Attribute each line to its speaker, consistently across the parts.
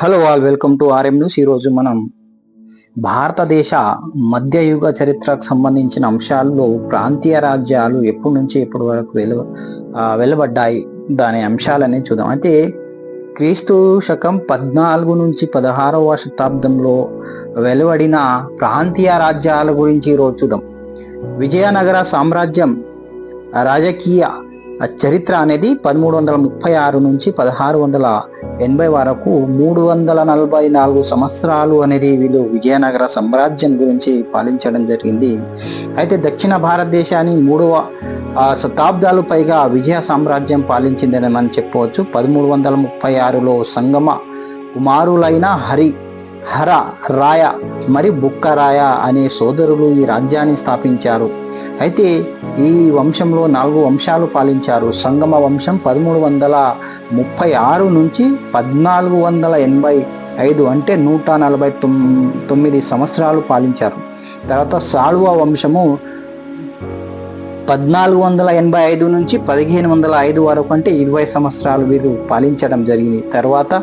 Speaker 1: Hello all welcome to RM news ఈరోజు మనం భారతదేశ మధ్యయుగ చరిత్రకు సంబంధించిన అంశాల్లో ప్రాంతీయ రాజ్యాలు ఎప్పటి నుంచి ఎప్పటి వరకు వెలువ వెలువడ్డాయి దాని అంశాలని చూద్దాం. అయితే క్రీస్తు శకం పద్నాలుగు నుంచి పదహారవ శతాబ్దంలో వెలువడిన ప్రాంతీయ రాజ్యాల గురించి ఈరోజు చూద్దాం. విజయనగర సామ్రాజ్యం రాజకీయ ఆ చరిత్ర అనేది పదమూడు వందల ముప్పై ఆరు నుంచి పదహారు వందల ఎనభై వరకు మూడు వందల నలభై నాలుగు సంవత్సరాలు అనేది వీళ్ళు విజయనగర సామ్రాజ్యం గురించి పాలించడం జరిగింది. అయితే దక్షిణ భారతదేశాన్ని మూడవ శతాబ్దాలు పైగా విజయ సామ్రాజ్యం పాలించిందని మనం చెప్పవచ్చు పదమూడు వందల ముప్పై ఆరులో సంగమ కుమారులైన హరి హర రాయ మరి బుక్కరాయ అనే సోదరులు ఈ రాజ్యాన్ని స్థాపించారు. అయితే ఈ వంశంలో నాలుగు వంశాలు పాలించారు. సంగమ వంశం పదమూడు వందల ముప్పై ఆరు నుంచి పద్నాలుగు వందల ఎనభై ఐదు అంటే నూట నలభై తొమ్ తొమ్మిది సంవత్సరాలు పాలించారు. తర్వాత సాళువ వంశము పద్నాలుగు వందల ఎనభై ఐదు నుంచి పదిహేను వందల ఐదు వరకు అంటే ఇరవై సంవత్సరాలు వీరు పాలించడం జరిగింది. తర్వాత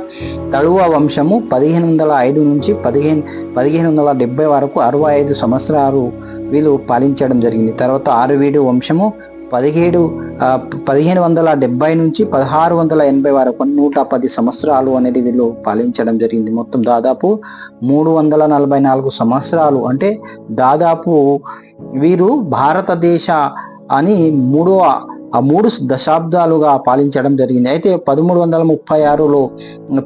Speaker 1: తళువ వంశము పదిహేను వందల ఐదు నుంచి పదిహేను పదిహేను వందల డెబ్బై వరకు అరవై ఐదు సంవత్సరాలు వీళ్ళు పాలించడం జరిగింది. తర్వాత ఆరువీడు వంశము పదిహేడు పదిహేను వందల డెబ్బై నుంచి పదహారు వందల ఎనభై వరకు నూట పది సంవత్సరాలు అనేది వీళ్ళు పాలించడం జరిగింది. మొత్తం దాదాపు మూడు వందల నలభై నాలుగు సంవత్సరాలు. అంటే దాదాపు వీరు భారతదేశ అని మూడవ ఆ మూడు దశాబ్దాలుగా పాలించడం జరిగింది. అయితే పదమూడు వందల ముప్పై ఆరులో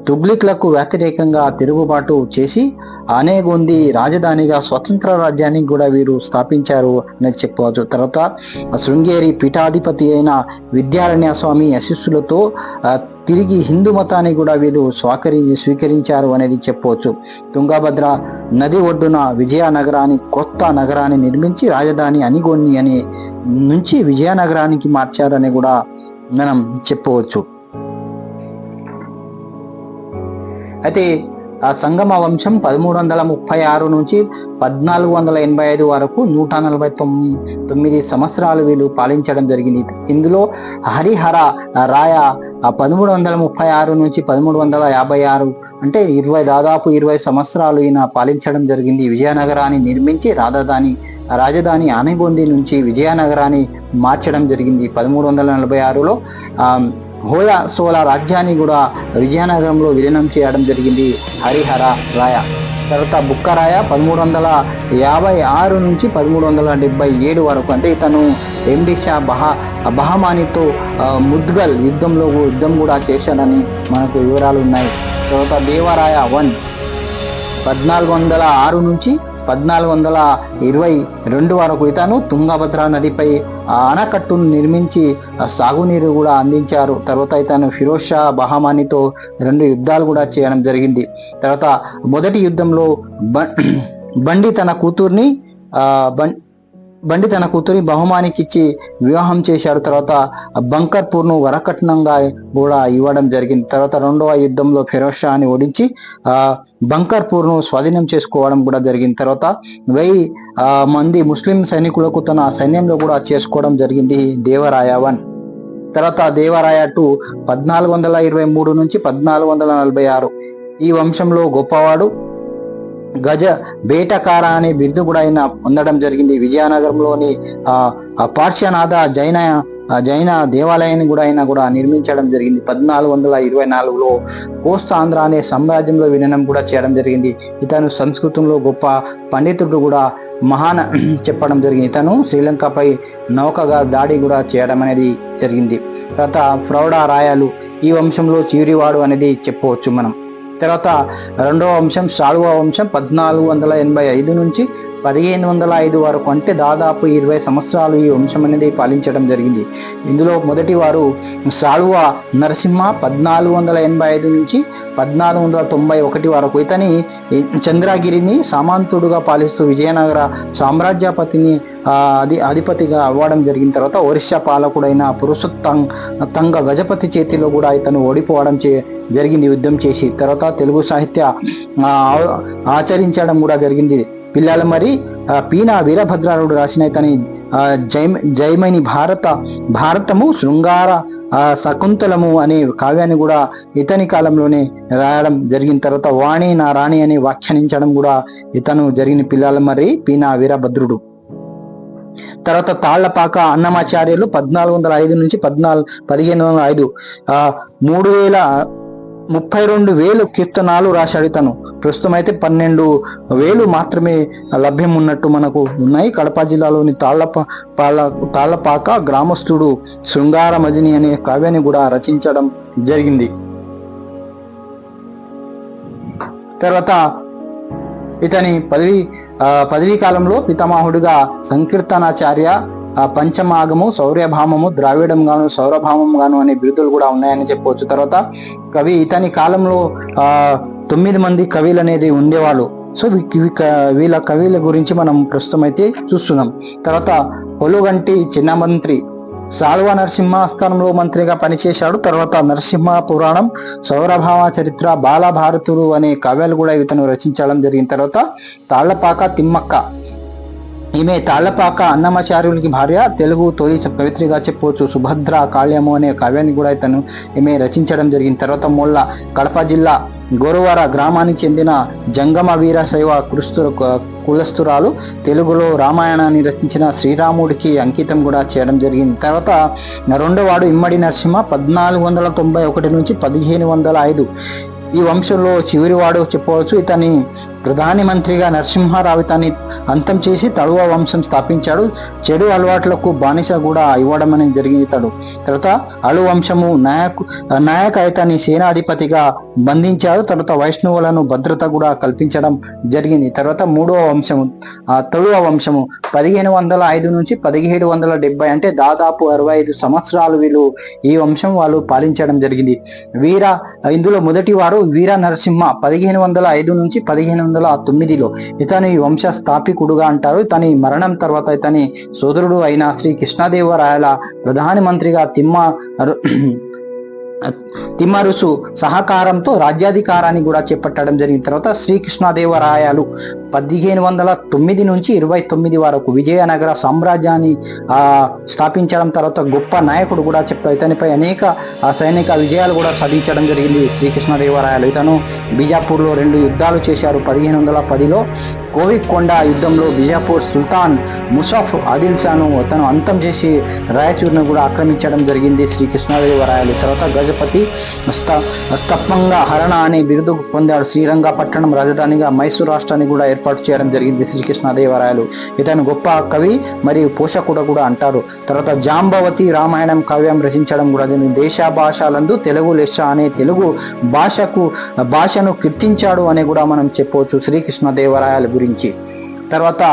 Speaker 1: తుగ్లిక్లకు వ్యతిరేకంగా తిరుగుబాటు చేసి అనేగొంది రాజధానిగా స్వతంత్ర రాజ్యాన్ని కూడా వీరు స్థాపించారు అని చెప్పవచ్చు. తర్వాత శృంగేరి పీఠాధిపతి అయిన విద్యారణ్య స్వామి ఆశీస్సులతో తిరిగి హిందూ మతాన్ని కూడా వీరు స్వాకరి స్వీకరించారు అనేది చెప్పవచ్చు. తుంగభద్ర నది ఒడ్డున విజయనగరాన్ని కొత్త నగరాన్ని నిర్మించి రాజధాని అనిగొన్ని అనే నుంచి విజయనగరానికి మార్చారని కూడా మనం చెప్పవచ్చు. అయితే ఆ సంగమ వంశం పదమూడు వందల ముప్పై ఆరు నుంచి పద్నాలుగు వందల ఎనభై ఐదు వరకు నూట నలభై తొమ్ తొమ్మిది సంవత్సరాలు వీళ్ళు పాలించడం జరిగింది. ఇందులో హరిహర రాయ పదమూడు వందల ముప్పై ఆరు నుంచి పదమూడు వందల యాభై ఆరు అంటే ఇరవై దాదాపు ఇరవై సంవత్సరాలు ఈయన పాలించడం జరిగింది. విజయనగరాన్ని నిర్మించి రాజధాని రాజధాని ఆనగొంది నుంచి విజయనగరాన్ని మార్చడం జరిగింది. పదమూడు వందల నలభై ఆరులో హోయా సోల సోళ రాజ్యాన్ని కూడా విజయనగరంలో విలీనం చేయడం జరిగింది. హరిహర రాయ. తర్వాత బుక్కరాయ పదమూడు వందల యాభై ఆరు నుంచి పదమూడు వందల డెబ్బై ఏడు వరకు. అంటే ఇతను ఎండి షా బహా బహమానితో ముద్గల్ యుద్ధంలో యుద్ధం కూడా చేశాడని మనకు వివరాలు ఉన్నాయి. తర్వాత దేవరాయ వన్. పద్నాలుగు వందల ఆరు నుంచి పద్నాలుగు వందల ఇరవై రెండు వరకు ఇతను తుంగభద్ర నదిపై ఆనకట్టును నిర్మించి సాగునీరు కూడా అందించారు. తర్వాత ఇతను ఫిరోజ్ షా బహమానితో రెండు యుద్ధాలు కూడా చేయడం జరిగింది. తర్వాత మొదటి యుద్ధంలో బ- బండి తన కూతుర్ని బండి బం బండి తన కూతురి బహుమానికిచ్చి వివాహం చేశారు. తర్వాత బంకర్పూర్ను వరకట్నంగా కూడా ఇవ్వడం జరిగింది. తర్వాత రెండవ యుద్ధంలో ఫిరోజ్ షాని ఓడించి ఆ బంకర్పూర్ను స్వాధీనం చేసుకోవడం కూడా జరిగింది. తర్వాత వెయ్యి మంది ముస్లిం సైనికులకు తన సైన్యంలో కూడా చేసుకోవడం జరిగింది దేవరాయ వన్. తర్వాత దేవరాయ టూ పద్నాలుగు వందల ఇరవై మూడు నుంచి పద్నాలుగు వందల నలభై ఆరు. ఈ వంశంలో గొప్పవాడు. గజ బేటకార అనే బిరుదు కూడా ఆయన పొందడం జరిగింది. విజయనగరంలోని ఆ పార్శ్వనాథ జైన జైన దేవాలయాన్ని కూడా ఆయన కూడా నిర్మించడం జరిగింది. పద్నాలుగు వందల ఇరవై నాలుగులో కోస్తాంధ్ర అనే సామ్రాజ్యంలో విలీనం కూడా చేయడం జరిగింది. ఇతను సంస్కృతంలో గొప్ప పండితుడు కూడా మహాన చెప్పడం జరిగింది. ఇతను శ్రీలంకపై నౌకగా దాడి కూడా చేయడం అనేది జరిగింది. తర్వాత ప్రౌఢ రాయాలు ఈ వంశంలో చివరివాడు అనేది చెప్పవచ్చు మనం. తర్వాత రెండవ వంశం సాల్వ వంశం పద్నాలుగు వందల ఎనభై ఐదు నుంచి పదిహేను వందల ఐదు వరకు అంటే దాదాపు ఇరవై సంవత్సరాలు ఈ వంశం అనేది పాలించడం జరిగింది. ఇందులో మొదటి వారు సాలువ నరసింహ పద్నాలుగు వందల ఎనభై ఐదు నుంచి పద్నాలుగు వందల తొంభై ఒకటి వరకు ఇతని చంద్రగిరిని సామంతుడుగా పాలిస్తూ విజయనగర సామ్రాజ్యపతిని అది అధి అధిపతిగా అవ్వడం జరిగిన తర్వాత ఒరిస్సా పాలకుడైన పురుషోత్తం తంగ గజపతి చేతిలో కూడా ఇతను ఓడిపోవడం చే జరిగింది యుద్ధం చేసి. తర్వాత తెలుగు సాహిత్య ఆచరించడం కూడా జరిగింది. పిల్లలు మరి ఆ, వీరభద్రారుడు రాసిన తని ఆ, జైమ భారత భారతము శృంగార ఆ శకుంతలము అనే కావ్యాన్ని కూడా ఇతని కాలంలోనే రాయడం జరిగిన తర్వాత వాణి నా రాణి అని వ్యాఖ్యానించడం కూడా ఇతను జరిగిన పిల్లల మరి పీనా వీరభద్రుడు. తర్వాత తాళ్ళపాక అన్నమాచార్యులు పద్నాలుగు వందల ఐదు నుంచి పద్నాలుగు పదిహేను వందల ఐదు ఆ మూడు వేల ముప్పై రెండు వేలు కీర్తనాలు రాశాడు ఇతను ప్రస్తుతం అయితే పన్నెండు వేలు మాత్రమే లభ్యం ఉన్నట్టు మనకు ఉన్నాయి. కడప జిల్లాలోని తాళ్ళప పాల తాళ్ళపాక గ్రామస్తుడు శృంగార మజిని అనే కావ్యాన్ని కూడా రచించడం జరిగింది. తర్వాత ఇతని పదవి పదవీ కాలంలో పితామహుడిగా సంకీర్తనాచార్య ఆ, పంచమాగము శౌర్యభామము ద్రావిడం గాను సౌరభామం గాను అనే బిరుదులు కూడా ఉన్నాయని చెప్పవచ్చు. తర్వాత కవి ఇతని కాలంలో ఆ తొమ్మిది మంది కవిలు అనేది ఉండేవాళ్ళు. సో వీళ్ళ కవిల గురించి మనం ప్రస్తుతం అయితే చూస్తున్నాం. తర్వాత పొలుగంటి చిన్న మంత్రి సాల్వ నరసింహ స్థానంలో మంత్రిగా పనిచేశాడు. తర్వాత నరసింహ పురాణం సౌరభామ చరిత్ర బాలభారతుడు అనే కావ్యాలు కూడా ఇతను రచించడం జరిగిన తర్వాత తాళ్ళపాక తిమ్మక్క ఈమె తాళ్ళపాక అన్నమాచార్యులకి భార్య తెలుగు తొలి కవిత్రిగా చెప్పవచ్చు సుభద్ర కాళ్యము అనే కావ్యాన్ని కూడా ఇతను ఈమె రచించడం జరిగింది. తర్వాత మొల్ల కడప జిల్లా గోరువార గ్రామానికి చెందిన జంగమ వీర శైవ కురుస్తు కులస్తురాలు. తెలుగులో రామాయణాన్ని రచించిన శ్రీరాముడికి అంకితం కూడా చేయడం జరిగింది. తర్వాత రెండోవాడు ఇమ్మడి నరసింహ పద్నాలుగు వందల తొంభై ఒకటి నుంచి పదిహేను వందల ఐదు. ఈ వంశంలో చివరివాడు చెప్పవచ్చు. ఇతని ప్రధాని మంత్రిగా నరసింహారావు ఇతన్ని అంతం చేసి తడువ వంశం స్థాపించాడు. చెడు అలవాట్లకు బానిస కూడా ఇవ్వడం అనేది జరిగింది తడు తర్వాత అలు వంశము నాయకు నాయక సేనాధిపతిగా బంధించాడు. తర్వాత వైష్ణవులను భద్రత కూడా కల్పించడం జరిగింది. తర్వాత మూడవ వంశము తడువ వంశము పదిహేను వందల ఐదు నుంచి పదిహేడు వందల డెబ్బై అంటే దాదాపు అరవై ఐదు సంవత్సరాలు వీళ్ళు ఈ వంశం వాళ్ళు పాలించడం జరిగింది. వీర ఇందులో మొదటి వారు వీర నరసింహ పదిహేను వందల ఐదు నుంచి పదిహేను వందల తొమ్మిదిలో ఇతను ఈ వంశ స్థాపికుడుగా అంటారు. ఇతని మరణం తర్వాత ఇతని సోదరుడు అయిన శ్రీ కృష్ణదేవరాయల ప్రధానమంత్రిగా తిమ్మ తిమ్మరుసు సహకారంతో రాజ్యాధికారాన్ని కూడా చేపట్టడం జరిగిన తర్వాత శ్రీకృష్ణదేవరాయలు పదిహేను వందల తొమ్మిది నుంచి ఇరవై తొమ్మిది వరకు విజయనగర సామ్రాజ్యాన్ని స్థాపించడం తర్వాత గొప్ప నాయకుడు కూడా చెప్తారు ఇతనిపై అనేక సైనిక విజయాలు కూడా సాధించడం జరిగింది శ్రీకృష్ణదేవరాయలు. ఇతను బీజాపూర్లో రెండు యుద్ధాలు చేశారు. పదిహేను వందల పదిలో కోవికొండ యుద్ధంలో బీజాపూర్ సుల్తాన్ ముసాఫ్ ఆదిల్ షాను తను అంతం చేసి రాయచూర్ను కూడా ఆక్రమించడం జరిగింది శ్రీకృష్ణదేవరాయలు. తర్వాత గజపతి స్త స్తప్నంగా హరణ అనే బిరుదు పొందాడు శ్రీరంగపట్టణం రాజధానిగా మైసూర్ రాష్ట్రాన్ని కూడా ఏర్పాటు చేయడం జరిగింది శ్రీకృష్ణదేవరాయలు. ఇతను గొప్ప కవి మరియు పోషకుడు కూడా అంటారు. తర్వాత జాంబవతి రామాయణం కావ్యం రచించడం కూడా జరిగింది. దేశ భాషలందు తెలుగు లెస్స అనే తెలుగు భాషకు భాషను కీర్తించాడు అని కూడా మనం చెప్పవచ్చు శ్రీకృష్ణదేవరాయల గురించి. తర్వాత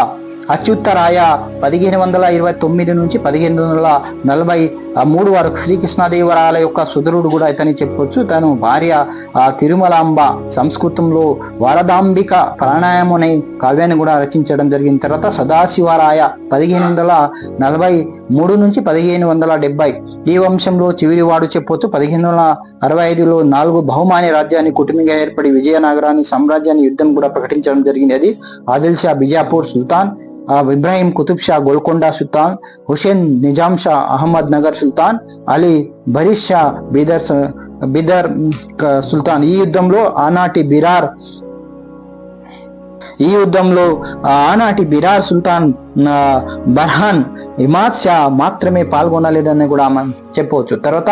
Speaker 1: అచ్యుత్తరాయ పదిహేను వందల ఇరవై తొమ్మిది నుంచి పదిహేను వందల నలభై ఆ మూడు వారు శ్రీకృష్ణదేవరాయల యొక్క సుదరుడు కూడా ఇతని చెప్పొచ్చు. తను భార్య ఆ తిరుమలాంబ సంస్కృతంలో వరదాంబిక ప్రాణాయం అనే కావ్యాన్ని కూడా రచించడం జరిగిన తర్వాత సదాశివరాయ పదిహేను వందల నలభై మూడు నుంచి పదిహేను వందల డెబ్బై ఈ వంశంలో చివరివాడు చెప్పొచ్చు. పదిహేను వందల అరవై ఐదులో నాలుగు బహుమాని రాజ్యాన్ని కుటుంబంగా ఏర్పడి విజయనగరాన్ని సామ్రాజ్యాన్ని యుద్ధం కూడా ప్రకటించడం జరిగింది. అది ఆదిల్ షా బిజాపూర్ సుల్తాన్ ఇబ్రాహీం కుతుబ్ షా గోల్కొండ సుల్తాన్ హుసేన్ నిజాం షా అహ్మద్ నగర్ సుల్తాన్ అలీ బరీష్ షా బీదర్ బీదర్ సుల్తాన్. ఈ యుద్ధంలో ఆనాటి బిరార్ ఈ యుద్ధంలో ఆనాటి బిరార్ సుల్తాన్ బర్హాన్ హిమాత్స మాత్రమే పాల్గొనలేదని కూడా మనం చెప్పవచ్చు. తర్వాత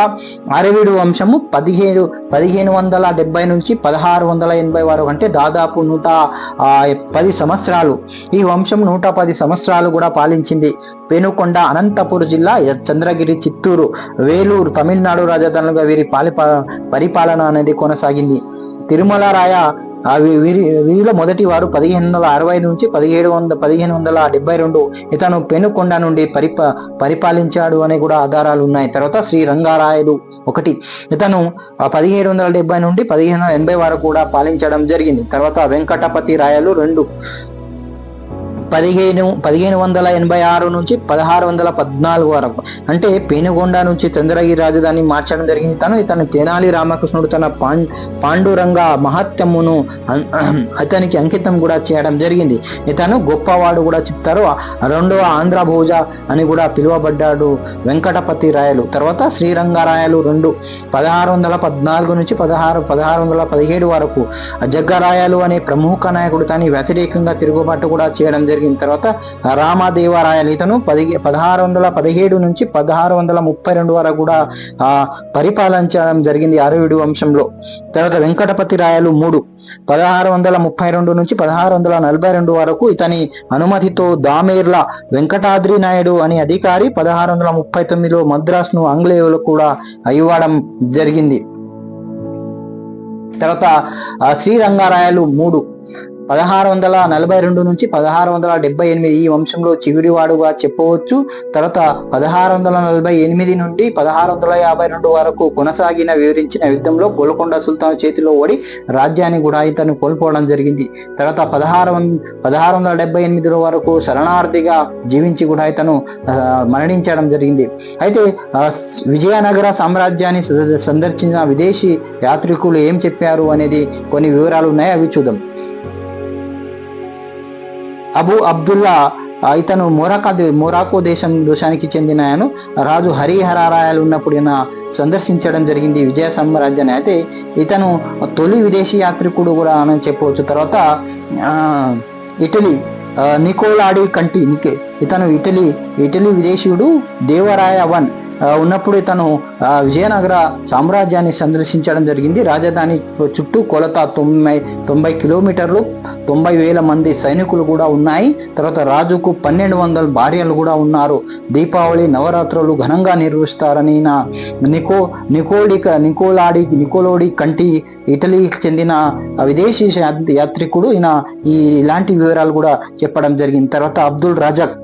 Speaker 1: అరవిడు వంశము పదిహేడు పదిహేను వందల డెబ్బై నుంచి పదహారు వందల ఎనభై వరకు అంటే దాదాపు నూట పది సంవత్సరాలు. ఈ వంశం నూట పది సంవత్సరాలు కూడా పాలించింది. పెనుకొండ అనంతపురం జిల్లా చంద్రగిరి చిత్తూరు వేలూరు తమిళనాడు రాజధానులుగా వీరి పాలి పరిపాలన అనేది కొనసాగింది. తిరుమల రాయ ఆ వీరి వీరిలో మొదటి వారు పదిహేను వందల అరవై ఐదు నుంచి పదిహేడు వందల పదిహేను వందల డెబ్బై రెండు ఇతను పెనుకొండ నుండి పరిప పరిపాలించాడు అనే కూడా ఆధారాలు ఉన్నాయి. తర్వాత శ్రీ రంగారాయుడు ఒకటి. ఇతను పదిహేడు వందల డెబ్బై నుండి పదిహేను ఎనభై వరకు కూడా పాలించడం జరిగింది. తర్వాత వెంకటపతి రాయలు రెండు. పదిహేను పదిహేను వందల ఎనభై ఆరు నుంచి పదహారు వందల పద్నాలుగు వరకు. అంటే పేనుగొండ నుంచి చంద్రగిరి రాజధాని మార్చడం జరిగింది. తను ఇతను తెనాలి రామకృష్ణుడు తన పాం పాండురంగ మహత్యమును అతనికి అంకితం కూడా చేయడం జరిగింది. ఇతను గొప్పవాడు కూడా చెప్తారు. రెండవ ఆంధ్ర భోజ అని కూడా పిలువబడ్డాడు వెంకటపతి రాయలు. తర్వాత శ్రీరంగరాయలు రెండు పదహారు వందల పద్నాలుగు నుంచి పదహారు పదహారు వందల పదిహేడు వరకు. జగ్గరాయలు అనే ప్రముఖ నాయకుడు తాని వ్యతిరేకంగా తిరుగుబాటు కూడా చేయడం జరిగింది తర్వాత రామదేవరాయలు ఇతను పది పదహారు వందల పదిహేడు నుంచి పదహారు వందల ముప్పై రెండు వరకు కూడా ఆ పరిపాలించడం జరిగింది అరవిడు వంశంలో. తర్వాత వెంకటపతి రాయలు మూడు పదహారు వందల ముప్పై రెండు నుంచి పదహారు వందల నలభై రెండు వరకు ఇతని అనుమతితో దామేర్ల వెంకటాద్రి నాయుడు అనే అధికారి పదహారు వందల ముప్పై తొమ్మిదిలో మద్రాసును ఆంగ్లేయులకు కూడా ఇవ్వడం జరిగింది. తర్వాత శ్రీరంగారాయలు మూడు పదహారు వందల నలభై రెండు నుంచి పదహారు వందల డెబ్బై ఎనిమిది ఈ వంశంలో చివరివాడుగా చెప్పవచ్చు. తర్వాత పదహారు వందల నలభై ఎనిమిది నుండి పదహారు వందల యాభై రెండు వరకు కొనసాగిన వివరించిన యుద్ధంలో గోల్కొండ సుల్తాన్ చేతిలో ఓడి రాజ్యాన్ని కూడా ఇతను కోల్పోవడం జరిగింది. తర్వాత పదహారు వం పదహారు వందల డెబ్బై ఎనిమిదిలో వరకు శరణార్థిగా జీవించి కూడా ఇతను మరణించడం జరిగింది. అయితే విజయనగర సామ్రాజ్యాన్ని స- సందర్శించిన విదేశీ యాత్రికులు ఏం చెప్పారు అనేది కొన్ని వివరాలు ఉన్నాయి. అవి చూద్దాం. అబు అబ్దుల్లా ఇతను మొరాకా దే- మొరాకో దేశం దేశానికి చెందిన ఆయన. రాజు హరిహరారాయలు ఉన్నప్పుడు ఈయన సందర్శించడం జరిగింది విజయ సామ్రాజ్యాన్ని. అయితే ఇతను తొలి విదేశీ యాత్రికుడు కూడా అని చెప్పవచ్చు. తర్వాత ఇటలీ నికోలాడి కంటి నికే ఇతను ఇటలీ ఇటలీ విదేశీయుడు దేవరాయ వన్ ఉన్నప్పుడు తను ఆ, విజయనగర సామ్రాజ్యాన్ని సందర్శించడం జరిగింది. రాజధాని చుట్టూ కొలత తొంభై తొంభై కిలోమీటర్లు తొంభై వేల మంది సైనికులు కూడా ఉన్నాయి. తర్వాత రాజుకు పన్నెండు వందల భార్యలు కూడా ఉన్నారు. దీపావళి నవరాత్రులు ఘనంగా నిర్వహిస్తారని నా నికో నికోడిక నికోలాడి నికోలోడి కంటి ఇటలీకి చెందిన విదేశీ యాత్రికుడు. ఈయన ఈ ఇలాంటి వివరాలు కూడా చెప్పడం జరిగింది. తర్వాత అబ్దుల్ రజక్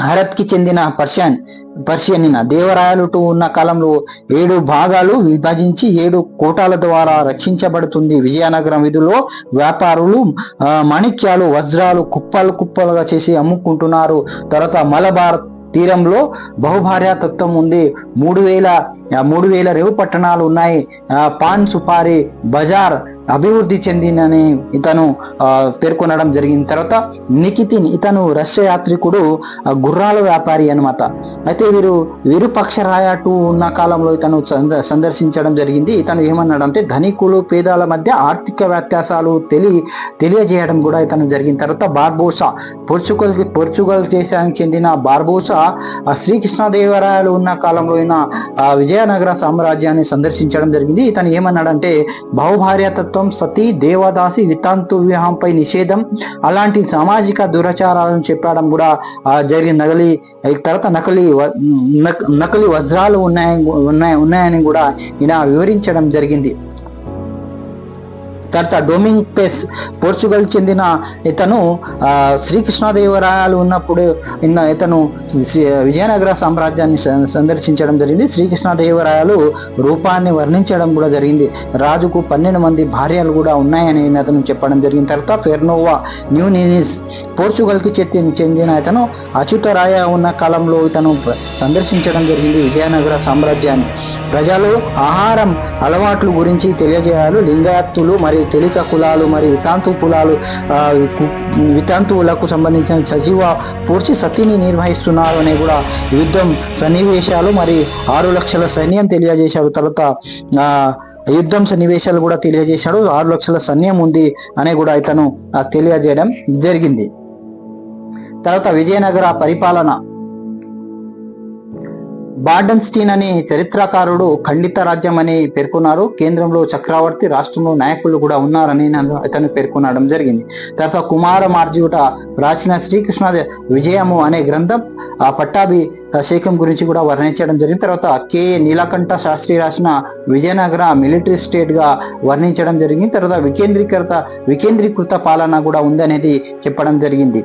Speaker 1: భారత్కి చెందిన పర్షియన్ పర్షియన్ దేవరాయలుటూ ఉన్న కాలంలో ఏడు భాగాలు విభజించి ఏడు కోటాల ద్వారా రక్షించబడుతుంది. విజయనగరం విధుల్లో వ్యాపారులు మాణిక్యాలు వజ్రాలు కుప్పలు కుప్పలుగా చేసి అమ్ముకుంటున్నారు. తర్వాత మలబార్ తీరంలో బహుభార్య తత్వం ఉంది. మూడు వేల మూడు వేల రేవు పట్టణాలు ఉన్నాయి. పాన్ సుపారి బజార్ అభివృద్ధి చెందినని ఇతను పేర్కొనడం జరిగింది తర్వాత నికితిన్ ఇతను రష్యా యాత్రికుడు గుర్రాల వ్యాపారి అనమాట అయితే వీరు విరుపక్ష రాయాటు ఉన్న కాలంలో ఇతను సంద- సందర్శించడం జరిగింది. ఇతను ఏమన్నాడంటే ధనికులు పేదల మధ్య ఆర్థిక వ్యత్యాసాలు తెలి తెలియజేయడం కూడా ఇతను జరిగిన తర్వాత బార్బోసా పోర్చుగల్ పోర్చుగల్ దేశానికి చెందిన బార్బోసా శ్రీకృష్ణదేవరాయలు ఉన్న కాలంలో అయిన ఆ విజయనగర సామ్రాజ్యాన్ని సందర్శించడం జరిగింది. ఇతను ఏమన్నాడంటే బహుభార్యతత్వం సతీ దేవదాసి వితాంతు వివాహంపై నిషేధం. అలాంటి సామాజిక దురాచారాలను చెప్పడం కూడా జరిగిన నకలి తర్వాత నకలి వ- నకలి వజ్రాలు ఉన్నాయని ఉన్నాయి ఉన్నాయని కూడా ఈయన వివరించడం జరిగింది. తర్వాత డొమింగ్ పెస్ పోర్చుగల్ చెందిన ఇతను శ్రీకృష్ణదేవరాయలు ఉన్నప్పుడు ఇతను శ్రీ- విజయనగర సామ్రాజ్యాన్ని స- సందర్శించడం జరిగింది. శ్రీకృష్ణదేవరాయలు రూపాన్ని వర్ణించడం కూడా జరిగింది. రాజుకు పన్నెండు మంది భార్యలు కూడా ఉన్నాయని అతను చెప్పడం జరిగిన తర్వాత ఫెర్నోవా న్యూ నినిస్ పోర్చుగల్కి చెందిన చెందిన ఇతను అచ్యుతరాయ ఉన్న కాలంలో ఇతను సందర్శించడం జరిగింది విజయనగర సామ్రాజ్యాన్ని. ప్రజలు ఆహారం అలవాట్లు గురించి తెలియజేయాలి. లింగాయత్తులు మరియు తెలిక కులాలు మరియు వితాంతు కులాలు వితాంతువులకు సంబంధించిన సజీవ పూర్చి సతీని నిర్వహిస్తున్నారు అనే కూడా యుద్ధం సన్నివేశాలు మరి ఆరు లక్షల సైన్యం తెలియజేశారు. తర్వాత ఆ, యుద్ధం సన్నివేశాలు కూడా తెలియజేశాడు. ఆరు లక్షల సైన్యం ఉంది అని కూడా ఇతను తెలియజేయడం జరిగింది. తర్వాత విజయనగర పరిపాలన. బార్డన్స్టీన్ అనే చరిత్రకారుడు ఖండిత రాజ్యం అని పేర్కొన్నారు. కేంద్రంలో చక్రవర్తి రాష్ట్రంలో నాయకులు కూడా ఉన్నారని అతను పేర్కొనడం జరిగింది. తర్వాత కుమార మార్జుట రాసిన శ్రీకృష్ణ విజయము అనే గ్రంథం ఆ పట్టాభి శేఖం గురించి కూడా వర్ణించడం జరిగింది. తర్వాత కె. నీలకంఠ శాస్త్రి రాసిన విజయనగర మిలిటరీ స్టేట్గా వర్ణించడం జరిగింది. తర్వాత వికేంద్రీకృత వికేంద్రీకృత పాలన కూడా ఉందనేది చెప్పడం జరిగింది.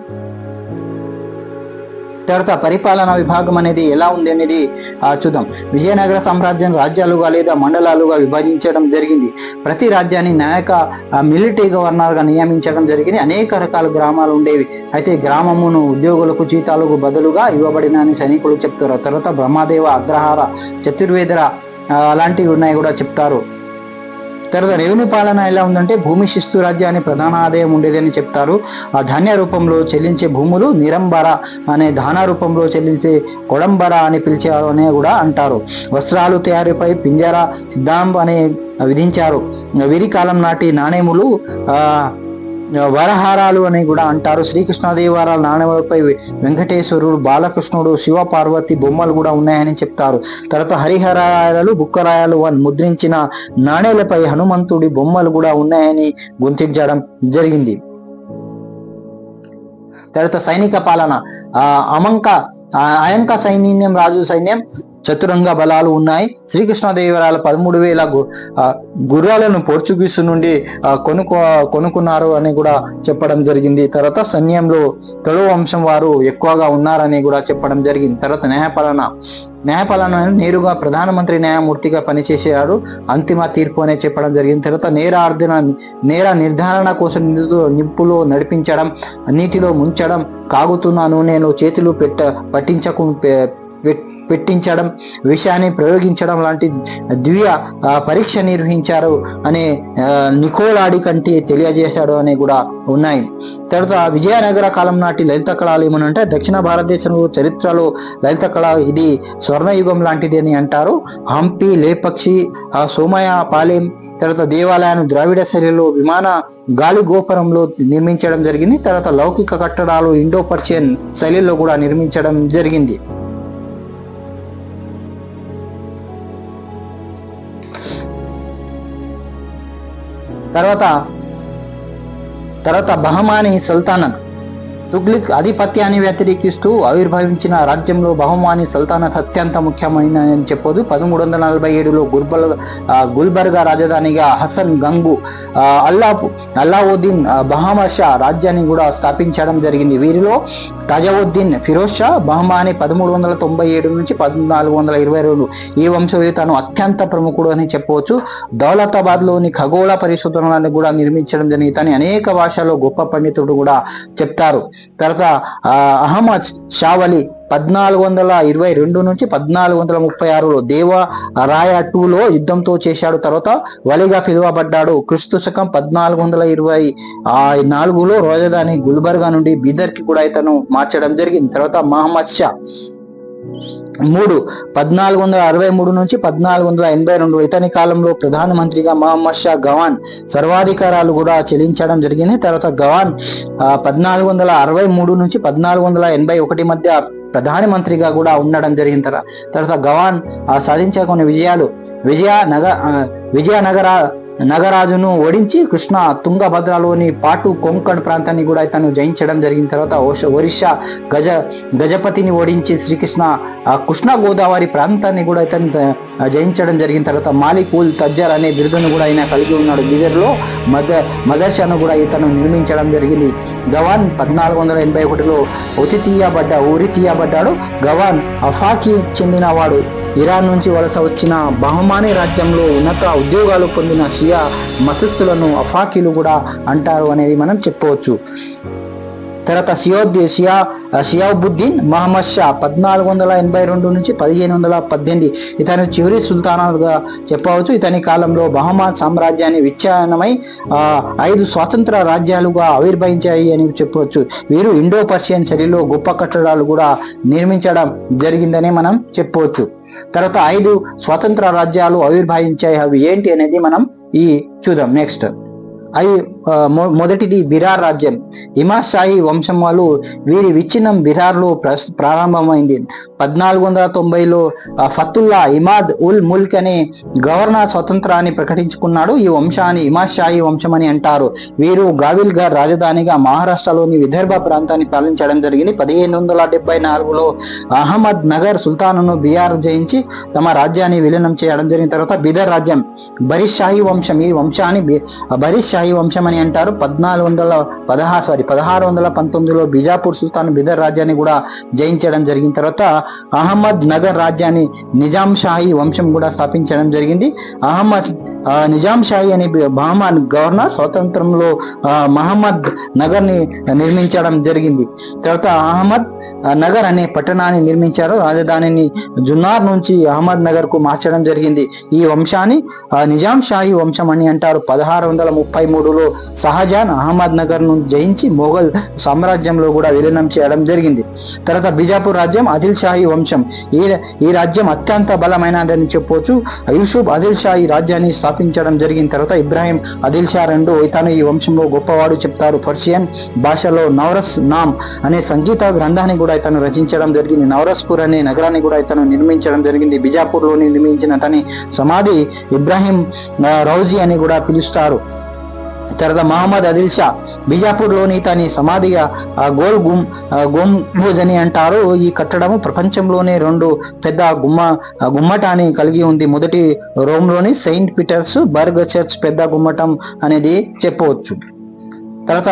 Speaker 1: తర్వాత పరిపాలనా విభాగం అనేది ఎలా ఉంది అనేది ఆ, చూద్దాం. విజయనగర సామ్రాజ్యం రాజ్యాలుగా లేదా మండలాలుగా విభజించడం జరిగింది. ప్రతి రాజ్యాన్ని నాయక మిలిటరీ గవర్నర్గా నియమించడం జరిగింది. అనేక రకాల గ్రామాలు ఉండేవి. అయితే గ్రామమును ఉద్యోగులకు జీతాలకు బదులుగా ఇవ్వబడిన అని సైనికులు చెప్తారు. తర్వాత బ్రహ్మదేవ అగ్రహార చతుర్వేదర అలాంటివి ఉన్నాయి కూడా చెప్తారు. తర్వాత రెవెన్యూ పాలన ఎలా ఉందంటే భూమి శిస్తు రాజ్యాన్ని ప్రధాన ఆదాయం ఉండేదని చెప్తారు. ఆ ధాన్య రూపంలో చెల్లించే భూములు నిరంబర అనే దాన రూపంలో చెల్లించే కొడంబర అని పిలిచారు అని కూడా అంటారు. వస్త్రాలు తయారీపై పింజర సిద్ధాంబ్ అనే విధించారు. వీరి కాలం నాటి నాణేములు ఆ వరహారాలు అని కూడా అంటారు. శ్రీకృష్ణదేవరాల నాణ్యములపై వెంకటేశ్వరుడు బాలకృష్ణుడు శివ పార్వతి బొమ్మలు కూడా ఉన్నాయని చెప్తారు. తర్వాత హరిహరాయాలు బుక్కరాయాలు అని ముద్రించిన నాణేలపై హనుమంతుడి బొమ్మలు కూడా ఉన్నాయని గుర్తించడం జరిగింది. తర్వాత సైనిక పాలన. ఆ అమంక అయంక సైన్యం రాజు సైన్యం చతురంగ బలాలు ఉన్నాయి. శ్రీకృష్ణదేవరాయల పదమూడు వేల గు- ఆ, గుర్రాలను పోర్చుగీస్ నుండి కొనుక్కో కొనుక్కున్నారు అని కూడా చెప్పడం జరిగింది. తర్వాత సైన్యంలో తొడవ వంశం వారు ఎక్కువగా ఉన్నారని కూడా చెప్పడం జరిగింది. తర్వాత న్యాయపాలన న్యాయపాలన నేరుగా ప్రధానమంత్రి న్యాయమూర్తిగా పనిచేసేవారు అంతిమ తీర్పు అనే చెప్పడం జరిగింది. తర్వాత నేర నేరార్థన నేర నిర్ధారణ కోసం నిధులు నిప్పులో నడిపించడం నీటిలో ముంచడం కాగుతున్నాను నేను చేతులు పెట్ట పట్టించకు పె- పెట్టించడం విషయాన్ని ప్రయోగించడం లాంటి దివ్య పరీక్ష నిర్వహించారు అనే నికోలాడి కంటి తెలియజేశాడు అని కూడా ఉన్నాయి. తర్వాత విజయనగర కాలం నాటి లలిత కళలు ఏమనంటే దక్షిణ భారతదేశంలో చరిత్రలో లలిత కళ ఇది స్వర్ణయుగం లాంటిది అని అంటారు. హంపి లేపక్షి సోమయ పాలెం తర్వాత దేవాలయాన్ని ద్రావిడ శైలిలో విమాన గాలి గోపురంలో నిర్మించడం జరిగింది. తర్వాత లౌకిక కట్టడాలు ఇండో పర్షియన్ శైలిలో కూడా నిర్మించడం జరిగింది. తర్వాత తర్వాత బహమాని సుల్తానత్ తుగ్లిక్ ఆధిపత్యాన్ని వ్యతిరేకిస్తూ ఆవిర్భవించిన రాజ్యంలో బహుమాని సుల్తానత్ అత్యంత ముఖ్యమైన అని పదమూడు వందల నలభై ఏడులో గుర్బల్ గుల్బర్గా రాజధానిగా హసన్ గంగు అల్లా అల్లావుద్దీన్ ఆ, షా రాజ్యాన్ని కూడా స్థాపించడం జరిగింది. వీరిలో తాజావుద్దీన్ ఫిరోజ్ షా బహమాని పదమూడు వందల తొంభై ఏడు నుంచి పద్నాలుగు వందల ఇరవై రెండు ఈ వంశవేతను అత్యంత ప్రముఖుడు అని చెప్పవచ్చు దౌలతాబాద్లోని ఖగోళ పరిశోధనలను కూడా నిర్మించడం జరిగింది. తను అనేక భాషల్లో గొప్ప పండితుడు కూడా చెప్తారు. తర్వాత అహ్మద్ షావలి పద్నాలుగు వందల ఇరవై రెండు నుంచి పద్నాలుగు వందల ముప్పై ఆరులో దేవ రాయ టూలో యుద్ధంతో చేశాడు. తర్వాత వలిగా పిలువబడ్డాడు. క్రిస్తు శకం పద్నాలుగు వందల ఇరవై ఆ నాలుగులో రాజధాని గుల్బర్గా నుండి బీదర్కి కూడా ఇతను మార్చడం జరిగింది. తర్వాత మహమ్మద్ షా మూడు పద్నాలుగు వందల అరవై మూడు నుంచి పద్నాలుగు వందల ఎనభై రెండు ఇతని కాలంలో ప్రధానమంత్రిగా మహమ్మద్ షా గవాన్ సర్వాధికారాలు కూడా చెల్లించడం జరిగింది. తర్వాత గవాన్ పద్నాలుగు వందల అరవై మూడు నుంచి పద్నాలుగు వందల ఎనభై ఒకటి మధ్య ప్రధానమంత్రిగా కూడా ఉండడం జరిగిన తర్వాత తర్వాత గవాన్ ఆ, సాధించే కొన్ని విజయాలు విజయ నగ విజయనగర నగరాజును ఓడించి కృష్ణ తుంగభద్రలోని పాటు కొంకణ్ ప్రాంతాన్ని కూడా తను జయించడం జరిగిన తర్వాత ఒరిస్సా గజ గజపతిని ఓడించి శ్రీకృష్ణ ఆ కృష్ణా గోదావరి ప్రాంతాన్ని కూడా ఇతను జయించడం జరిగిన తర్వాత మాలిక్ తజ్జర్ అనే బిరుదును కూడా ఆయన కలిగి ఉన్నాడు. బీదర్లో మద మదర్షాను కూడా ఇతను నిర్మించడం జరిగింది. గవాన్ పద్నాలుగు వందల ఎనభై ఒకటిలో ఉతి తీయబడ్డ ఊరి తీయబడ్డాడు గవాన్ అఫాకి చెందినవాడు. ఇరాన్ నుంచి వలస వచ్చిన బహుమాని రాజ్యంలో ఉన్నత ఉద్యోగాలు పొందిన షియా మతస్థులను అఫాకీలు కూడా అంటారు అనేది మనం చెప్పవచ్చు. తర్వాత సియోద్ది షియా షియాబుద్దీన్ మహమ్మద్ షా పద్నాలుగు వందల ఎనభై రెండు నుంచి పదిహేను వందల పద్దెనిమిది. ఇతను చివరి సుల్తానాలుగా చెప్పవచ్చు. ఇతని కాలంలో బహమాద్ సామ్రాజ్యాన్ని విచ్ఛిన్నమై ఐదు స్వాతంత్ర రాజ్యాలుగా ఆవిర్భవించాయి అని చెప్పవచ్చు. వీరు ఇండో పర్షియన్ శైలిలో గొప్ప కట్టడాలు కూడా నిర్మించడం జరిగిందని మనం చెప్పవచ్చు. తర్వాత ఐదు స్వతంత్ర రాజ్యాలు ఆవిర్భవించాయి. అవి ఏంటి అనేది మనం ఈ చూద్దాం. నెక్స్ట్. అవి మొదటిది బిరార్ రాజ్యం. హిమాషాహి వంశం వాళ్ళు వీరి విచ్ఛిన్నం బిహార్లో ప్రారంభమైంది. పద్నాలుగు వందల తొంభైలో ఫతుల్లా ఇమాద్ ఉల్ ముల్క్ అనే గవర్నర్ స్వతంత్రాన్ని ప్రకటించుకున్నాడు. ఈ వంశాన్ని ఇమాషాహి వంశం అని అంటారు. వీరు గావిల్ గార్ రాజధానిగా మహారాష్ట్రలోని విదర్భ ప్రాంతాన్ని పాలించడం జరిగింది. పదిహేను వందల డెబ్బై నాలుగులో అహ్మద్ నగర్ సుల్తానును బిహార్ జయించి తమ రాజ్యాన్ని విలీనం చేయడం జరిగిన తర్వాత బిదర్ రాజ్యం బరిష్ షాహి వంశం ఈ వంశాన్ని బి- బరిష్ షాహి వంశం అని అంటారు. పద్నాలుగు వందల పదహారు సారీ పదహారు వందల పంతొమ్మిదిలో బిజాపూర్ సుల్తాన్ బిదర్ రాజ్యాన్ని కూడా జయించడం జరిగిన తర్వాత అహ్మద్ నగర్ రాజ్యాన్ని నిజాం షాహీ వంశం కూడా స్థాపించడం జరిగింది. అహ్మద్ నిజాం షాహీ అనే బహమాన్ గవర్నర్ స్వాతంత్రంలో మహమ్మద్ నగర్ని నిర్మించడం జరిగింది. తర్వాత అహ్మద్ నగర్ అనే పట్టణాన్ని నిర్మించారు. రాజధానిని జున్నార్ నుంచి అహ్మద్ నగర్కు మార్చడం జరిగింది. ఈ వంశాన్ని నిజాం షాహీ వంశం అని అంటారు. పదహారు వందల ముప్పై మూడులో సహజాన్ అహ్మద్ నగర్ను జయించి మొఘల్ సామ్రాజ్యంలో కూడా విలీనం చేయడం జరిగింది. తర్వాత బిజాపూర్ రాజ్యం ఆదిల్ షాహీ వంశం. ఈ ఈ రాజ్యం అత్యంత బలమైనదని చెప్పవచ్చు యూసుఫ్ ఆదిల్ షా ఈ రాజ్యాన్ని స్థాపించడం జరిగిన తర్వాత ఇబ్రాహిం ఆదిల్ షా రెండు ఇతను ఈ వంశంలో గొప్పవాడు చెప్తారు. పర్షియన్ భాషలో నవరస్ నామ్ అనే సంగీత గ్రంథాన్ని కూడా ఇతను రచించడం జరిగింది. నవరస్పూర్ అనే నగరాన్ని కూడా ఇతను నిర్మించడం జరిగింది. బిజాపూర్లోని నిర్మించిన అతని సమాధి ఇబ్రాహిం రౌజీ అని కూడా పిలుస్తారు. తర్వాత మహమ్మద్ ఆదిల్ షా బిజాపూర్లోని తని సమాధిగా గోల్ గుమ్ గుంబుజ్ అని అంటారు. ఈ కట్టడము ప్రపంచంలోనే రెండు పెద్ద గుమ్మ గుమ్మటాన్ని కలిగి ఉంది. మొదటి రోమ్లోని సెయింట్ పీటర్స్ బర్గ్ చర్చ్ పెద్ద గుమ్మటం అనేది చెప్పవచ్చు. తర్వాత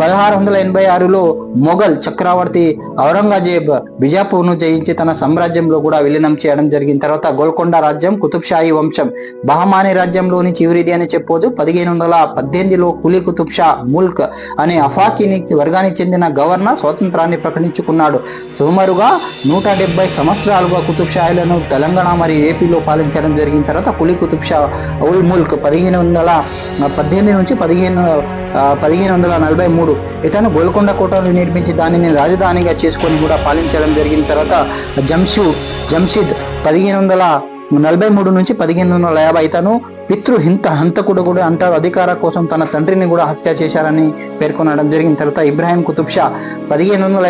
Speaker 1: పదహారు వందల ఎనభై ఆరులో మొఘల్ చక్రవర్తి ఔరంగజేబ్ బిజాపూర్ను జయించి తన సామ్రాజ్యంలో కూడా విలీనం చేయడం జరిగిన తర్వాత గోల్కొండ రాజ్యం కుతుబ్షాహి వంశం బహమాని రాజ్యంలోని చివరిది అని చెప్పొచ్చు పదిహేను వందల పద్దెనిమిదిలో కులీ కుతుబ్ షా ముల్క్ అనే అఫాకీని వర్గానికి చెందిన గవర్నర్ స్వాతంత్రాన్ని ప్రకటించుకున్నాడు. సుమారుగా నూట డెబ్బై సంవత్సరాలుగా కుతుబ్ షాహీలను తెలంగాణ మరియు ఏపీలో పాలించడం జరిగిన తర్వాత కులీ కుతుబ్ షా ఉల్ ముల్క్ పదిహేను వందల పద్దెనిమిది నుంచి పదిహేను పదిహేను పదిహేను వందల నలభై మూడు ఇతను గోల్కొండ కోటను నిర్మించి దానిని రాజధానిగా చేసుకొని కూడా పాలించడం జరిగిన తర్వాత జంషు జంషిద్ పదిహేను వందల నలభై మూడు నుంచి పదిహేను వందల యాభై తను పితృ హింత హంతకుడు కూడా అంటారు. అధికార కోసం తన తండ్రిని కూడా హత్య చేశారని పేర్కొనడం జరిగిన తర్వాత ఇబ్రాహిం కుతుబ్ షా పదిహేను వందల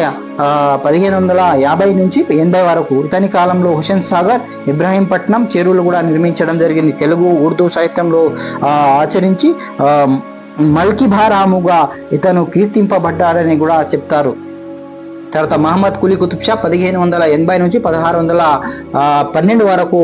Speaker 1: పదిహేను వందల యాభై నుంచి ఎనభై వరకు ఇతని కాలంలో హుసేన్ సాగర్ ఇబ్రాహీంపట్నం చెరువులు కూడా నిర్మించడం జరిగింది. తెలుగు ఉర్దూ సాహిత్యంలో ఆచరించి మల్కిభారాముగా ఇతను కీర్తింపబడ్డారని కూడా చెప్తారు. తర్వాత మహమ్మద్ కులీ కుతుబ్ షా పదిహేను వందల ఎనభై నుంచి పదహారు వందల పన్నెండు వరకు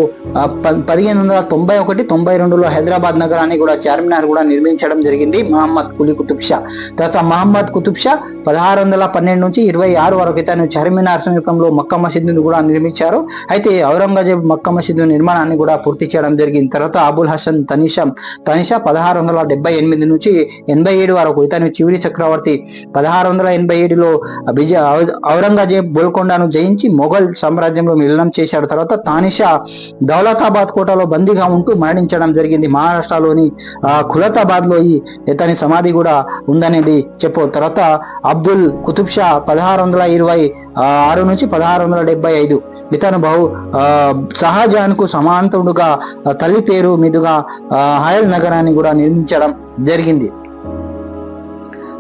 Speaker 1: ప- పదిహేను వందల తొంభై ఒకటి తొంభై రెండులో హైదరాబాద్ నగరాన్ని కూడా చార్మినార్ కూడా నిర్మించడం జరిగింది మహమ్మద్ కులీ కుతుబ్ షా. తర్వాత మహమ్మద్ కుతుబ్ షా పదహారు వందల పన్నెండు నుంచి ఇరవై ఆరు వరకు ఇతను చార్మినార్ సమీపంలో మక్కా మసీదును కూడా నిర్మించారు. అయితే ఔరంగజేబ్ మక్కా మసీదు నిర్మాణాన్ని కూడా పూర్తి చేయడం జరిగింది. తర్వాత అబుల్ హసన్ తనిషా తనిషా పదహారు వందల డెబ్బై ఎనిమిది నుంచి ఎనభై ఏడు వరకు ఇతను చివరి చక్రవర్తి పదహారు వందల ఎనభై ఏడులో విజయ ఔరంగజేబ్ గోల్కొండను జయించి మొఘల్ సామ్రాజ్యంలో విలీనం చేశాడు. తర్వాత తానిషా దౌలతాబాద్ కోటలో బందీగా ఉంటూ మరణించడం జరిగింది. మహారాష్ట్రలోని ఆ, ఖులతాబాద్లో ఈ ఇతని సమాధి కూడా ఉందనేది చెప్పు. తర్వాత అబ్దుల్ కుతుబ్ షా పదహారు వందల ఇరవై ఆరు నుంచి పదహారు వందల డెబ్బై ఐదు ఇతను బహు ఆ, షాజహాన్కు సమాంతరుడుగా తల్లి పేరు మీదుగా హయల్ నగరాన్ని కూడా నిర్మించడం జరిగింది.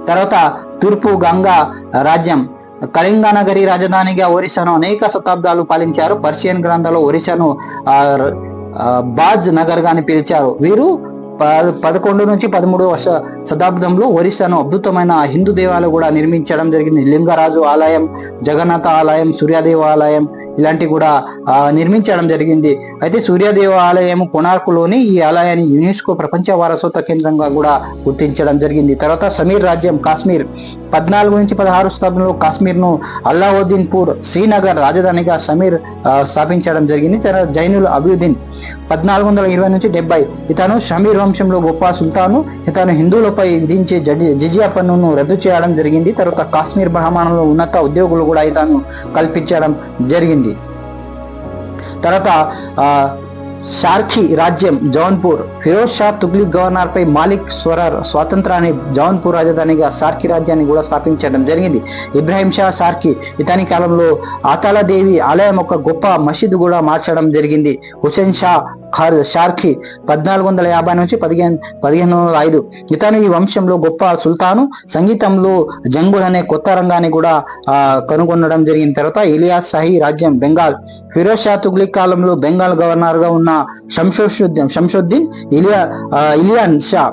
Speaker 1: తర్వాత తూర్పు గంగా రాజ్యం కళింగ నగరి రాజధానిగా ఒరిస్సాను అనేక శతాబ్దాలు పాలించారు. పర్షియన్ గ్రంథాలు ఒరిస్సాను ఆ, బాజ్ నగర్ గాని పిలిచారు. వీరు పదకొండు నుంచి పదమూడు వర్ష శతాబ్దంలో ఒరిస్సాను అద్భుతమైన హిందూ దేవాలయం కూడా నిర్మించడం జరిగింది. లింగరాజు ఆలయం జగన్నాథ ఆలయం సూర్యదేవ ఆలయం ఇలాంటి కూడా నిర్మించడం జరిగింది. అయితే సూర్యదేవ ఆలయం కొనార్కులోని ఈ ఆలయాన్ని యునెస్కో ప్రపంచ వారసత్వ కేంద్రంగా కూడా గుర్తించడం జరిగింది. తర్వాత సమీర్ రాజ్యం కాశ్మీర్. పద్నాలుగు నుంచి పదహారు శతాబ్దంలో కాశ్మీర్ను అల్లావుద్దీన్ పూర్ శ్రీనగర్ రాజధానిగా సమీర్ స్థాపించడం జరిగింది. తర్వాత జైనుల్ అబియుద్దీన్ పద్నాలుగు వందల ఇరవై నుంచి డెబ్బై ఇతను షమీర్ రాజవంశంలో గొప్ప సుల్తాను ఇతను హిందువులపై విధించే జడి జిజియా పన్నును రద్దు చేయడం జరిగింది. తర్వాత కాశ్మీర్ బ్రహ్మాణంలో ఉన్నత ఉద్యోగులు కూడా ఇతను కల్పించడం జరిగింది. తర్వాత ఆ, షార్ఖీ రాజ్యం జౌన్పూర్ ఫిరోజ్ షా తుగ్లిక్ గవర్నర్పై మాలిక్ స్వరర్ స్వాతంత్రాన్ని జౌన్పూర్ రాజధానిగా షార్ఖీ రాజ్యాన్ని కూడా స్థాపించడం జరిగింది. ఇబ్రాహిం షా షార్ఖీ ఇతని కాలంలో ఆతాలదేవి ఆలయం ఒక గొప్ప మసీదు కూడా మార్చడం జరిగింది. హుసేన్ షా ఖార్ షార్కి పద్నాలుగు వందల యాభై నుంచి పదిహేను పదిహేను వందల ఐదు. ఇతను ఈ వంశంలో గొప్ప సుల్తాను. సంగీతంలో జంగుల్ అనే కొత్త రంగాన్ని కూడా కనుగొనడం జరిగిన తర్వాత ఇలియాస్ షాహీ రాజ్యం బెంగాల్. ఫిరోజ్ షా తుగ్లిక్ కాలంలో బెంగాల్ గవర్నర్గా ఉన్న శంషోషుద్దీన్ శంషోద్దీన్ ఇలియా ఇలియాన్ షా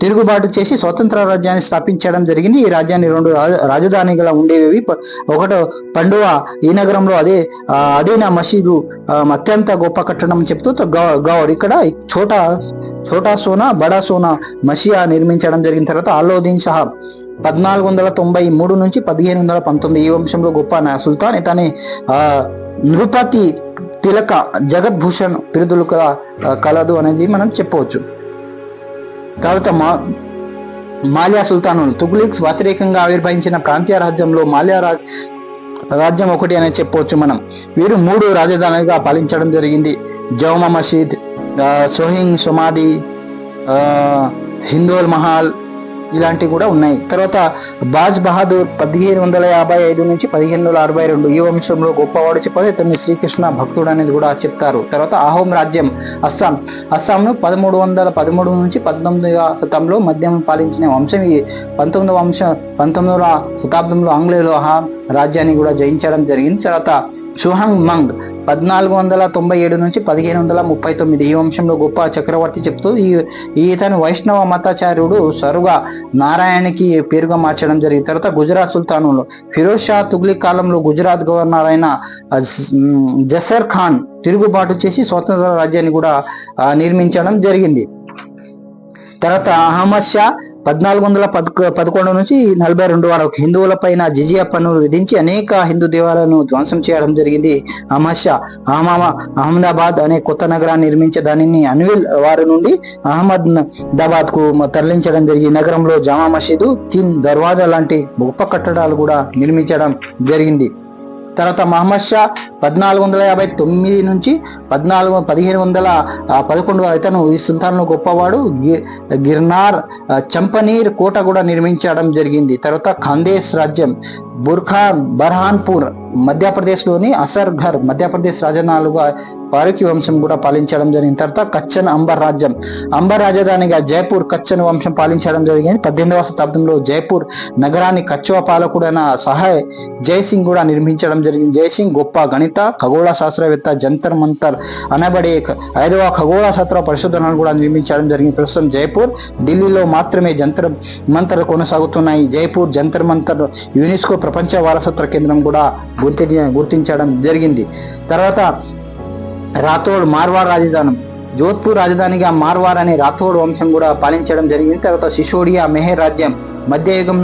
Speaker 1: తిరుగుబాటు చేసి స్వతంత్ర రాజ్యాన్ని స్థాపించడం జరిగింది. ఈ రాజ్యాన్ని రెండు రాజ- రాజధానిగా ఉండేవి. ఒకటో పండువ ఈ నగరంలో అదే అదేనా మసీదు అత్యంత గొప్ప కట్టడం చెప్తూ గౌ- గౌర్ ఇక్కడ చోటా చోటా సోనా బడా సోనా మషియా నిర్మించడం జరిగిన తర్వాత అల్లోదీన్ షహా పద్నాలుగు వందల తొంభై మూడు నుంచి పదిహేను వందల పంతొమ్మిది ఈ వంశంలో గొప్ప సుల్తాన్. ఇతని ఆ నృపతి తిలక జగద్భూషణ్ బిరుదులు కల కలదు అనేది మనం చెప్పవచ్చు. తర్వాత మా మాల్యా సుల్తానులు తుగ్లిక్స్ వ్యతిరేకంగా ఆవిర్భవించిన ప్రాంతీయ రాజ్యంలో మాల్యా రాజ్యం ఒకటి అనే చెప్పవచ్చు మనం. వీరు మూడు రాజధానులుగా పాలించడం జరిగింది. జౌమా మసీద్ సోహింగ్ సమాధి హిందోల్ మహల్ ఇలాంటివి కూడా ఉన్నాయి. తర్వాత బాజ్ బహదూర్ పదిహేను వందల యాభై ఐదు నుంచి పదిహేను వందల అరవై రెండు ఈ వంశంలో గొప్పవాడు చెప్పదు ఇతన్ని శ్రీకృష్ణ భక్తుడు అనేది కూడా చెప్తారు. తర్వాత అహోం రాజ్యం అస్సాం. అస్సాంను పదమూడు వందల పదమూడు నుంచి పంతొమ్మిదవ శతంలో మద్యం పాలించిన వంశం ఈ పంతొమ్మిదవ వంశం పంతొమ్మిదవ శతాబ్దంలో ఆంగ్లేయులు అహాం రాజ్యాన్ని కూడా జయించడం జరిగింది. తర్వాత సుహంగ్ మంగ్ పద్నాలుగు వందల తొంభై ఏడు నుంచి పదిహేను వందల ముప్పై తొమ్మిది. ఈ వంశంలో గొప్ప చక్రవర్తి చెప్తూ ఈ ఈతను వైష్ణవ మతాచార్యుడు సరుగా నారాయణకి పేరుగా మార్చడం జరిగింది. తర్వాత గుజరాత్ సుల్తానులో ఫిరోజ్ షా తుగ్లిక్ కాలంలో గుజరాత్ గవర్నర్ అయిన జసర్ ఖాన్ తిరుగుబాటు చేసి స్వతంత్ర రాజ్యాన్ని కూడా నిర్మించడం జరిగింది. తర్వాత అహ్మద్ షా పద్నాలుగు వందల పదకొండు నుంచి నలభై రెండు వరకు హిందువుల పైన జిజియా పన్నులు విధించి అనేక హిందూ దేవాలయాలను ధ్వంసం చేయడం జరిగింది. అహ్మద్ అహమామ అహ్మదాబాద్ అనే కొత్త నగరాన్ని నిర్మించే దానిని అన్విల్ వారి నుండి అహ్మదాబాద్కు తరలించడం జరిగింది. నగరంలో జామా మసీదు తిన్ దర్వాజా లాంటి గొప్ప కట్టడాలు కూడా నిర్మించడం జరిగింది. తర్వాత మహమ్మద్ షా పద్నాలుగు వందల యాభై తొమ్మిది నుంచి పద్నాలుగు పదిహేను వందల పదకొండు ఇతను ఈ సుల్తాన్లో గొప్పవాడు. గిర్నార్ చంపనీర్ కోట కూడా నిర్మించడం జరిగింది. తర్వాత ఖాందేశ్ రాజ్యం బుర్ఖా బర్హాన్పూర్ మధ్యప్రదేశ్లోని అసర్ఘర్ మధ్యప్రదేశ్ రాజధానులుగా పారుకి వంశం కూడా పాలించడం జరిగిన తర్వాత కచ్చన్ అంబర్ రాజ్యం. అంబర్ రాజధానిగా జైపూర్ కచ్చన్ వంశం పాలించడం జరిగింది. పద్దెనిమిదవ శతాబ్దంలో జైపూర్ నగరాన్ని కచ్చువ పాలకుడైన సహాయ్ జైసింగ్ కూడా నిర్మించడం జరిగింది. జైసింగ్ గొప్ప గణిత ఖగోళ శాస్త్రవేత్త జంతర్ మంతర్ అనబడే ఐదవ ఖగోళ శాస్త్ర పరిశోధనలు కూడా నిర్మించడం జరిగింది. ప్రస్తుతం జైపూర్ ఢిల్లీలో మాత్రమే జంతర్ మంతర్ కొనసాగుతున్నాయి. జైపూర్ జంతర్ మంతర్ యునెస్కో ప్రపంచ వారసత్వ కేంద్రం కూడా గుర్తి గుర్తించడం జరిగింది. తర్వాత రాథోడ్ మార్వార్ రాజధానం. జోధ్పూర్ రాజధానిగా మార్వార్ అనే రాథోడ్ వంశం కూడా పాలించడం జరిగింది. తర్వాత సిసోడియా మెహర్ రాజ్యం మధ్యయుగం